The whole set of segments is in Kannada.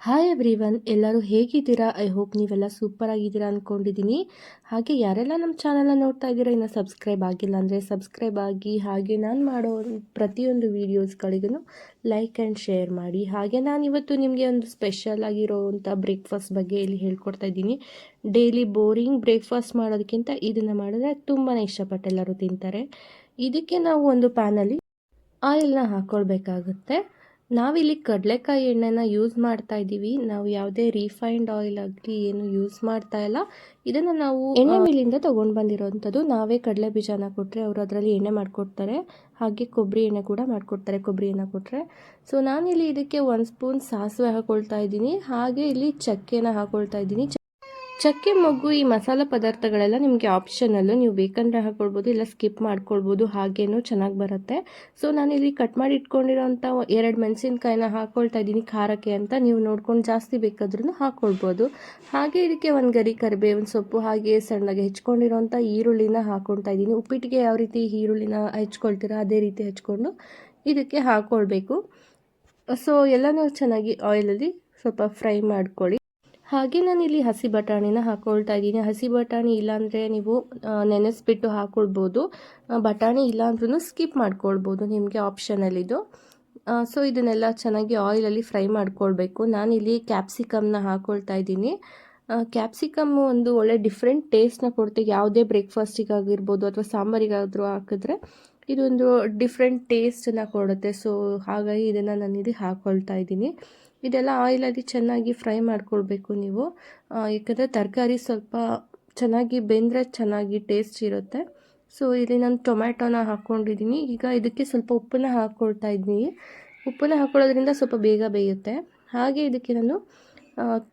ಹಾಯ್ ಎವ್ರಿವನ್ ಎಲ್ಲರೂ ಹೇಗಿದ್ದೀರಾ? ಐ ಹೋಪ್ ನೀವೆಲ್ಲ ಸೂಪರ್ ಆಗಿದ್ದೀರಾ ಅಂದ್ಕೊಂಡಿದ್ದೀನಿ ಹಾಗೆ ಯಾರೆಲ್ಲ ನಮ್ಮ ಚಾನಲ್ನ ನೋಡ್ತಾ ಇದ್ದೀರಾ, ಇನ್ನು ಸಬ್ಸ್ಕ್ರೈಬ್ ಆಗಿಲ್ಲ ಅಂದರೆ ಸಬ್ಸ್ಕ್ರೈಬ್ ಆಗಿ, ಹಾಗೆ ನಾನು ಮಾಡೋ ಪ್ರತಿಯೊಂದು ವೀಡಿಯೋಸ್ಗಳಿಗೂ ಲೈಕ್ ಆ್ಯಂಡ್ ಶೇರ್ ಮಾಡಿ. ಹಾಗೆ ನಾನು ಇವತ್ತು ನಿಮಗೆ ಒಂದು ಸ್ಪೆಷಲ್ ಆಗಿರೋವಂಥ ಬ್ರೇಕ್ಫಾಸ್ಟ್ ಬಗ್ಗೆ ಇಲ್ಲಿ ಹೇಳ್ಕೊಡ್ತಾ ಇದ್ದೀನಿ. ಡೈಲಿ ಬೋರಿಂಗ್ ಬ್ರೇಕ್ಫಾಸ್ಟ್ ಮಾಡೋದಕ್ಕಿಂತ ಇದನ್ನು ಮಾಡಿದ್ರೆ ತುಂಬಾ ಇಷ್ಟಪಟ್ಟು ಎಲ್ಲರೂ ತಿಂತಾರೆ. ಇದಕ್ಕೆ ನಾವು ಒಂದು ಪ್ಯಾನಲ್ಲಿ ಆಯಿಲ್ನ ಹಾಕ್ಕೊಳ್ಬೇಕಾಗುತ್ತೆ ನಾವಿಲ್ಲಿ ಕಡಲೆಕಾಯಿ ಎಣ್ಣೆನ ಯೂಸ್ ಮಾಡ್ತಾ ಇದ್ದೀವಿ. ನಾವು ಯಾವುದೇ ರಿಫೈನ್ಡ್ ಆಯಿಲ್ ಆಗಲಿ ಏನು ಯೂಸ್ ಮಾಡ್ತಾ ಇಲ್ಲ. ಇದನ್ನು ನಾವು ಎಣ್ಣೆ ಮಿಲ್ಲಿಂದ ತೊಗೊಂಡು ಬಂದಿರೋವಂಥದ್ದು ನಾವೇ ಕಡಲೆ ಬೀಜನ ಕೊಟ್ಟರೆ ಅವರು ಅದರಲ್ಲಿ ಎಣ್ಣೆ ಮಾಡಿಕೊಡ್ತಾರೆ. ಹಾಗೆ ಕೊಬ್ಬರಿ ಎಣ್ಣೆ ಕೂಡ ಮಾಡಿಕೊಡ್ತಾರೆ ಕೊಬ್ಬರಿ ಎಣ್ಣೆ ಕೊಟ್ಟರೆ ಸೊ ನಾನಿಲ್ಲಿ ಇದಕ್ಕೆ ಒಂದು ಸ್ಪೂನ್ ಸಾಸಿವೆ ಹಾಕೊಳ್ತಾ ಇದ್ದೀನಿ. ಹಾಗೆ ಇಲ್ಲಿ ಚಕ್ಕೆನ ಹಾಕೊಳ್ತಾ ಇದ್ದೀನಿ. ಚಕ್ಕೆ ಮೊಗ್ಗು ಈ ಮಸಾಲ ಪದಾರ್ಥಗಳೆಲ್ಲ ನಿಮಗೆ ಆಪ್ಷನಲ್ಲು ನೀವು ಬೇಕಂದರೆ ಹಾಕ್ಕೊಳ್ಬೋದು ಇಲ್ಲ ಸ್ಕಿಪ್ ಮಾಡ್ಕೊಳ್ಬೋದು, ಹಾಗೇನೂ ಚೆನ್ನಾಗಿ ಬರುತ್ತೆ. ಸೊ ಇಲ್ಲಿ ಕಟ್ ಮಾಡಿ ಇಟ್ಕೊಂಡಿರೋಂಥ ಎರಡು ಮೆಣಸಿನ್ಕಾಯಿನ ಹಾಕ್ಕೊಳ್ತಾ ಇದ್ದೀನಿ, ಖಾರಕ್ಕೆ ಅಂತ. ನೀವು ನೋಡ್ಕೊಂಡು ಜಾಸ್ತಿ ಬೇಕಾದ್ರೂ ಹಾಕ್ಕೊಳ್ಬೋದು ಹಾಗೆ ಇದಕ್ಕೆ ಒಂದು ಗರಿ ಕರಿಬೇವಿನ ಸೊಪ್ಪು, ಹಾಗೆ ಸಣ್ಣಗೆ ಹೆಚ್ಕೊಂಡಿರೋಂಥ ಈರುಳ್ಳಿನ ಹಾಕ್ಕೊಳ್ತಾ ಇದ್ದೀನಿ. ಉಪ್ಪಿಟ್ಟಿಗೆ ಯಾವ ರೀತಿ ಈರುಳ್ಳಿನ ಹೆಚ್ಕೊಳ್ತೀರಾ ಅದೇ ರೀತಿ ಹೆಚ್ಕೊಂಡು ಇದಕ್ಕೆ ಹಾಕ್ಕೊಳ್ಬೇಕು ಸೊ ಎಲ್ಲನೂ ಚೆನ್ನಾಗಿ ಆಯಿಲಲ್ಲಿ ಸ್ವಲ್ಪ ಫ್ರೈ ಮಾಡ್ಕೊಳ್ಳಿ. ಹಾಗೆ ನಾನು ಇಲ್ಲಿ ಹಸಿ ಬಟಾಣಿನ ಹಾಕ್ಕೊಳ್ತಾ ಇದ್ದೀನಿ. ಹಸಿ ಬಟಾಣಿ ಇಲ್ಲಾಂದರೆ ನೀವು ನೆನೆಸ್ಬಿಟ್ಟು ಹಾಕೊಳ್ಬೋದು. ಬಟಾಣಿ ಇಲ್ಲಾಂದ್ರೂ ಸ್ಕಿಪ್ ಮಾಡ್ಕೊಳ್ಬೋದು ನಿಮಗೆ ಆಪ್ಷನಲ್ಲಿದು ಸೊ ಇದನ್ನೆಲ್ಲ ಚೆನ್ನಾಗಿ ಆಯಿಲಲ್ಲಿ ಫ್ರೈ ಮಾಡ್ಕೊಳ್ಬೇಕು. ನಾನಿಲ್ಲಿ ಕ್ಯಾಪ್ಸಿಕಮ್ನ ಹಾಕೊಳ್ತಾ ಇದ್ದೀನಿ. ಕ್ಯಾಪ್ಸಿಕಮ್ಮು ಒಂದು ಒಳ್ಳೆ ಡಿಫ್ರೆಂಟ್ ಟೇಸ್ಟ್ನ ಕೊಡ್ತೀವಿ ಯಾವುದೇ ಬ್ರೇಕ್ಫಾಸ್ಟಿಗಾಗಿರ್ಬೋದು ಅಥವಾ ಸಾಂಬಾರಿಗಾದರೂ ಹಾಕಿದ್ರೆ ಇದೊಂದು ಡಿಫ್ರೆಂಟ್ ಟೇಸ್ಟನ್ನು ಕೊಡುತ್ತೆ. ಸೊ ಹಾಗಾಗಿ ಇದನ್ನು ಇಲ್ಲಿ ಹಾಕ್ಕೊಳ್ತಾ ಇದ್ದೀನಿ. ಇದೆಲ್ಲ ಆಯಿಲಲ್ಲಿ ಚೆನ್ನಾಗಿ ಫ್ರೈ ಮಾಡ್ಕೊಳ್ಬೇಕು ನೀವು. ಯಾಕಂದರೆ ತರಕಾರಿ ಸ್ವಲ್ಪ ಚೆನ್ನಾಗಿ ಬೆಂದರೆ ಚೆನ್ನಾಗಿ ಟೇಸ್ಟ್ ಇರುತ್ತೆ. ಸೊ ಇಲ್ಲಿ ನಾನು ಟೊಮ್ಯಾಟೊನ ಹಾಕ್ಕೊಂಡಿದ್ದೀನಿ ಈಗ ಇದಕ್ಕೆ ಸ್ವಲ್ಪ ಉಪ್ಪನ್ನ ಹಾಕ್ಕೊಳ್ತಾ ಇದ್ದೀನಿ ಉಪ್ಪನ್ನ ಹಾಕ್ಕೊಳ್ಳೋದ್ರಿಂದ ಸ್ವಲ್ಪ ಬೇಗ ಬೇಯುತ್ತೆ. ಹಾಗೆ ಇದಕ್ಕೆ ನಾನು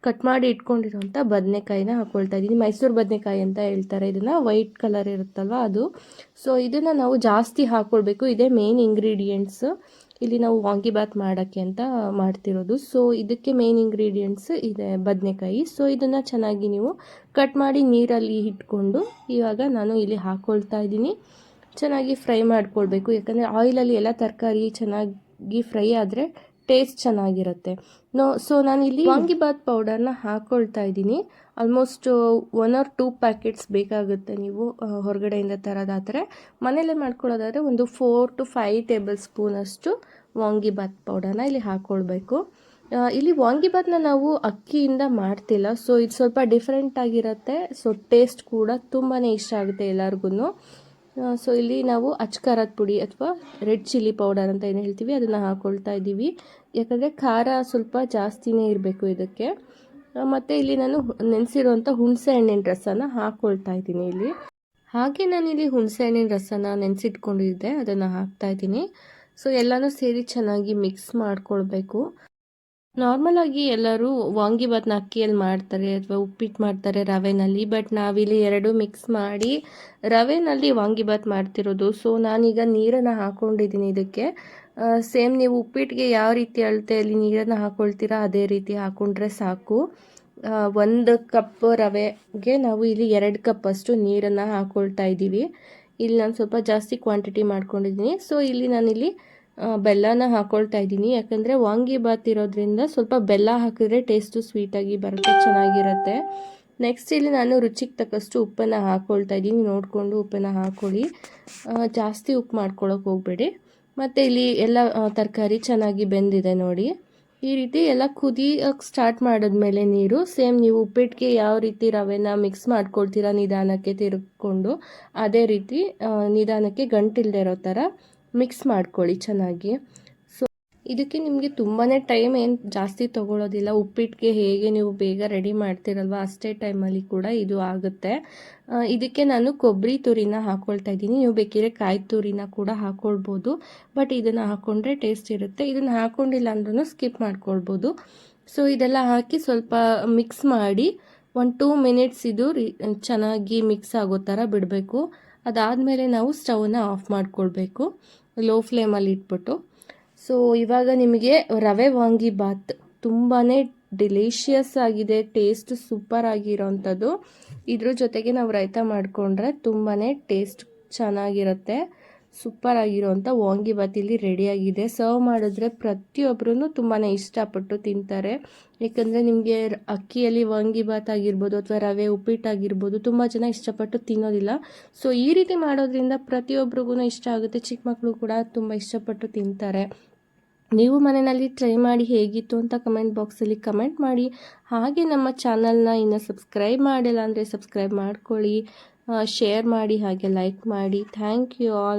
ಕಟ್ ಮಾಡಿ ಇಟ್ಕೊಂಡಿರೋಂಥ ಬದನೆಕಾಯಿನ ಹಾಕ್ಕೊಳ್ತಾ ಇದ್ದೀನಿ. ಮೈಸೂರು ಬದನೆಕಾಯಿ ಅಂತ ಹೇಳ್ತಾರೆ. ಇದನ್ನು ವೈಟ್ ಕಲರ್ ಇರುತ್ತಲ್ವ ಅದು. ಸೊ ಇದನ್ನು ನಾವು ಜಾಸ್ತಿ ಹಾಕ್ಕೊಳ್ಬೇಕು ಇದೇ ಮೇನ್ ಇಂಗ್ರೀಡಿಯೆಂಟ್ಸ್ ಇಲ್ಲಿ ನಾವು ವಾಂಗಿಬಾತ್ ಮಾಡೋಕ್ಕೆ ಅಂತ ಮಾಡ್ತಿರೋದು. ಸೊ ಇದಕ್ಕೆ ಮೇನ್ ಇಂಗ್ರೀಡಿಯೆಂಟ್ಸ್ ಇದೆ ಬದನೆಕಾಯಿ. ಸೊ ಇದನ್ನು ಚೆನ್ನಾಗಿ ನೀವು ಕಟ್ ಮಾಡಿ ನೀರಲ್ಲಿ ಇಟ್ಕೊಂಡು ಇವಾಗ ನಾನು ಇಲ್ಲಿ ಹಾಕ್ಕೊಳ್ತಾ ಇದ್ದೀನಿ. ಚೆನ್ನಾಗಿ ಫ್ರೈ ಮಾಡ್ಕೊಳ್ಬೇಕು. ಯಾಕಂದರೆ ಆಯಿಲಲ್ಲಿ ಎಲ್ಲ ತರಕಾರಿ ಚೆನ್ನಾಗಿ ಫ್ರೈ ಆದರೆ ಟೇಸ್ಟ್ ಚೆನ್ನಾಗಿರುತ್ತೆ. ನೋ ಸೊ ನಾನಿಲ್ಲಿ ವಾಂಗಿಬಾತ್ ಪೌಡರ್ನ ಹಾಕ್ಕೊಳ್ತಾ ಇದ್ದೀನಿ. Almost one or two packets ಬೇಕಾಗುತ್ತೆ ನೀವು ಹೊರಗಡೆಯಿಂದ ತರೋದಾದರೆ ಮನೇಲೇ ಮಾಡ್ಕೊಳ್ಳೋದಾದರೆ ಒಂದು ಫೋರ್ ಟು ಫೈವ್ ಟೇಬಲ್ ಸ್ಪೂನಷ್ಟು ವಾಂಗಿಬಾತ್ ಪೌಡರ್ನ ಇಲ್ಲಿ ಹಾಕ್ಕೊಳ್ಬೇಕು ಇಲ್ಲಿ ವಾಂಗಿಬಾತ್ನ ನಾವು ಅಕ್ಕಿಯಿಂದ ಮಾಡ್ತಿಲ್ಲ. ಸೊ ಇದು ಸ್ವಲ್ಪ ಡಿಫ್ರೆಂಟ್ ಆಗಿರುತ್ತೆ. ಸೊ ಟೇಸ್ಟ್ ಕೂಡ ತುಂಬಾ ಇಷ್ಟ ಆಗುತ್ತೆ ಎಲ್ಲರಿಗೂ ಸೊ ಇಲ್ಲಿ ನಾವು ಅಚ್ಕಾರದ ಪುಡಿ ಅಥವಾ ರೆಡ್ ಚಿಲ್ಲಿ ಪೌಡರ್ ಅಂತ ಏನು ಹೇಳ್ತೀವಿ, ಅದನ್ನು ಹಾಕ್ಕೊಳ್ತಾ ಇದ್ದೀವಿ. ಯಾಕಂದರೆ ಖಾರ ಸ್ವಲ್ಪ ಜಾಸ್ತಿನೇ ಇರಬೇಕು ಇದಕ್ಕೆ. ಮತ್ತು ಇಲ್ಲಿ ನಾನು ನೆನೆಸಿರುವಂಥ ಹುಣಸೆ ಹಣ್ಣಿನ ರಸನ ಹಾಕ್ಕೊಳ್ತಾ ಇದ್ದೀನಿ ಇಲ್ಲಿ. ಹಾಗೆ ನಾನಿಲ್ಲಿ ಹುಣಸೆ ಹಣ್ಣಿನ ರಸನ ನೆನೆಸಿಟ್ಕೊಂಡಿದ್ದೆ, ಅದನ್ನು ಹಾಕ್ತಾ ಇದ್ದೀನಿ. ಸೊ ಎಲ್ಲನೂ ಸೇರಿ ಚೆನ್ನಾಗಿ ಮಿಕ್ಸ್ ಮಾಡ್ಕೊಳ್ಬೇಕು. ನಾರ್ಮಲ್ ಆಗಿ ಎಲ್ಲರೂ ವಾಂಗಿಬಾತ್ನ ಅಕ್ಕಿಯಲ್ಲಿ ಮಾಡ್ತಾರೆ ಅಥವಾ ಉಪ್ಪಿಟ್ಟು ಮಾಡ್ತಾರೆ ರವೆನಲ್ಲಿ ಬಟ್ ನಾವಿಲ್ಲಿ ಎರಡು ಮಿಕ್ಸ್ ಮಾಡಿ ರವೆನಲ್ಲಿ ವಾಂಗಿಬಾತ್ ಮಾಡ್ತಿರೋದು. ಸೊ ನಾನೀಗ ನೀರನ್ನು ಹಾಕ್ಕೊಂಡಿದ್ದೀನಿ ಇದಕ್ಕೆ. ಸೇಮ್ ನೀವು ಉಪ್ಪಿಟ್ಟಿಗೆ ಯಾವ ರೀತಿ ಅಳತೆಯಲ್ಲಿ ನೀರನ್ನು ಹಾಕ್ಕೊಳ್ತೀರಾ ಅದೇ ರೀತಿ ಹಾಕ್ಕೊಂಡ್ರೆ ಸಾಕು. ಒಂದು ಕಪ್ ರವೆಗೆ ನಾವು ಇಲ್ಲಿ ಎರಡು ಕಪ್ ಅಷ್ಟು ನೀರನ್ನು ಹಾಕ್ಕೊಳ್ತಾ ಇದ್ದೀವಿ. ಇಲ್ಲಿ ನಾನು ಸ್ವಲ್ಪ ಜಾಸ್ತಿ ಕ್ವಾಂಟಿಟಿ ಮಾಡ್ಕೊಂಡಿದ್ದೀನಿ. ಸೊ ಇಲ್ಲಿ ನಾನಿಲ್ಲಿ ಬೆಲ್ಲನ ಹಾಕ್ಕೊಳ್ತಾ ಇದ್ದೀನಿ. ಯಾಕಂದರೆ ವಾಂಗಿಬಾತ್ ಇರೋದ್ರಿಂದ ಸ್ವಲ್ಪ ಬೆಲ್ಲ ಹಾಕಿದ್ರೆ ಟೇಸ್ಟು ಸ್ವೀಟಾಗಿ ಬರುತ್ತೆ, ಚೆನ್ನಾಗಿರುತ್ತೆ. ನೆಕ್ಸ್ಟ್ ಇಲ್ಲಿ ನಾನು ರುಚಿಗೆ ತಕ್ಕಷ್ಟು ಉಪ್ಪನ್ನು ಹಾಕ್ಕೊಳ್ತಾ ಇದ್ದೀನಿ. ನೋಡಿಕೊಂಡು ಉಪ್ಪನ್ನು ಹಾಕ್ಕೊಳ್ಳಿ ಜಾಸ್ತಿ ಉಪ್ಪು ಮಾಡ್ಕೊಳ್ಳೋಕೆ ಹೋಗಬೇಡಿ. ಮತ್ತು ಇಲ್ಲಿ ಎಲ್ಲ ತರಕಾರಿ ಚೆನ್ನಾಗಿ ಬೆಂದಿದೆ ನೋಡಿ. ಈ ರೀತಿ ಎಲ್ಲ ಕುದಿಯೋಕ್ಕೆ ಸ್ಟಾರ್ಟ್ ಮಾಡಿದ್ಮೇಲೆ ನೀರು. ಸೇಮ್ ನೀವು ಉಪ್ಪಿಟ್ಟಿಗೆ ಯಾವ ರೀತಿ ರವೆನ ಮಿಕ್ಸ್ ಮಾಡ್ಕೊಳ್ತೀರಾ ನಿಧಾನಕ್ಕೆ ತಿರುಗಿಕೊಂಡು ಅದೇ ರೀತಿ ನಿಧಾನಕ್ಕೆ ಗಂಟಿಲ್ದೇ ಇರೋ ಥರ ಮಿಕ್ಸ್ ಮಾಡ್ಕೊಳ್ಳಿ ಚೆನ್ನಾಗಿ. ಸೊ ಇದಕ್ಕೆ ನಿಮಗೆ ತುಂಬಾ ಟೈಮ್ ಏನು ಜಾಸ್ತಿ ತೊಗೊಳೋದಿಲ್ಲ. ಉಪ್ಪಿಟ್ಟಿಗೆ ಹೇಗೆ ನೀವು ಬೇಗ ರೆಡಿ ಮಾಡ್ತಿರಲ್ವ ಅಷ್ಟೇ ಟೈಮಲ್ಲಿ ಕೂಡ ಇದು ಆಗುತ್ತೆ. ಇದಕ್ಕೆ ನಾನು ಕೊಬ್ಬರಿ ತುರಿನ ಹಾಕ್ಕೊಳ್ತಾ ಇದ್ದೀನಿ. ನೀವು ಬೇಕಿದ್ರೆ ಕಾಯಿ ತುರಿನ ಕೂಡ ಹಾಕ್ಕೊಳ್ಬೋದು ಬಟ್ ಇದನ್ನು ಹಾಕ್ಕೊಂಡ್ರೆ ಟೇಸ್ಟ್ ಇರುತ್ತೆ. ಇದನ್ನು ಹಾಕ್ಕೊಂಡಿಲ್ಲ ಅಂದ್ರೂ ಸ್ಕಿಪ್ ಮಾಡ್ಕೊಳ್ಬೋದು. ಸೊ ಇದೆಲ್ಲ ಹಾಕಿ ಸ್ವಲ್ಪ ಮಿಕ್ಸ್ ಮಾಡಿ ಒಂದು ಟೂ ಮಿನಿಟ್ಸ್ ಇದು ಚೆನ್ನಾಗಿ ಮಿಕ್ಸ್ ಆಗೋ ಥರ ಬಿಡಬೇಕು. ಅದಾದಮೇಲೆ ನಾವು ಸ್ಟವ್ನ ಆಫ್ ಮಾಡ್ಕೊಳ್ಬೇಕು. ಲೋ ಫ್ಲೇಮಲ್ಲಿ ಇಟ್ಬಿಟ್ಟು. ಸೊ ಇವಾಗ ನಿಮಗೆ ರವೆ ವಾಂಗಿ ಬಾತ್ ತುಂಬಾ ಡಿಲೇಷಿಯಸ್ ಆಗಿದೆ ಟೇಸ್ಟ್ ಸೂಪರ್ ಆಗಿರೋವಂಥದ್ದು ಇದ್ರ ಜೊತೆಗೆ ನಾವು ರೈತ ಮಾಡಿಕೊಂಡ್ರೆ ತುಂಬಾ ಟೇಸ್ಟ್ ಚೆನ್ನಾಗಿರುತ್ತೆ. ಸೂಪರ್ ಆಗಿರೋಂಥ ವಾಂಗಿಬಾತ್ ಇಲ್ಲಿ ರೆಡಿಯಾಗಿದೆ. ಸರ್ವ್ ಮಾಡಿದ್ರೆ ಪ್ರತಿಯೊಬ್ಬರೂ ತುಂಬಾ ಇಷ್ಟಪಟ್ಟು ತಿಂತಾರೆ. ಏಕೆಂದರೆ ನಿಮಗೆ ಅಕ್ಕಿಯಲ್ಲಿ ವಾಂಗಿಬಾತ್ ಆಗಿರ್ಬೋದು ಅಥವಾ ರವೆ ಉಪ್ಪಿಟ್ಟು ಆಗಿರ್ಬೋದು ತುಂಬ ಜನ ಇಷ್ಟಪಟ್ಟು ತಿನ್ನೋದಿಲ್ಲ. ಸೊ ಈ ರೀತಿ ಮಾಡೋದ್ರಿಂದ ಪ್ರತಿಯೊಬ್ಬರಿಗೂ ಇಷ್ಟ ಆಗುತ್ತೆ. ಚಿಕ್ಕ ಮಕ್ಕಳು ಕೂಡ ತುಂಬ ಇಷ್ಟಪಟ್ಟು ತಿಂತಾರೆ. ನೀವು ಮನೆಯಲ್ಲಿ ಟ್ರೈ ಮಾಡಿ ಹೇಗಿತ್ತು ಅಂತ ಕಮೆಂಟ್ ಬಾಕ್ಸಲ್ಲಿ ಕಮೆಂಟ್ ಮಾಡಿ. ಹಾಗೆ ನಮ್ಮ ಚಾನಲ್ನ ಇನ್ನು ಸಬ್ಸ್ಕ್ರೈಬ್ ಮಾಡಿಲ್ಲ ಅಂದರೆ ಸಬ್ಸ್ಕ್ರೈಬ್ ಮಾಡ್ಕೊಳ್ಳಿ. ಶೇರ್ ಮಾಡಿ ಹಾಗೆ ಲೈಕ್ ಮಾಡಿ. Thank you all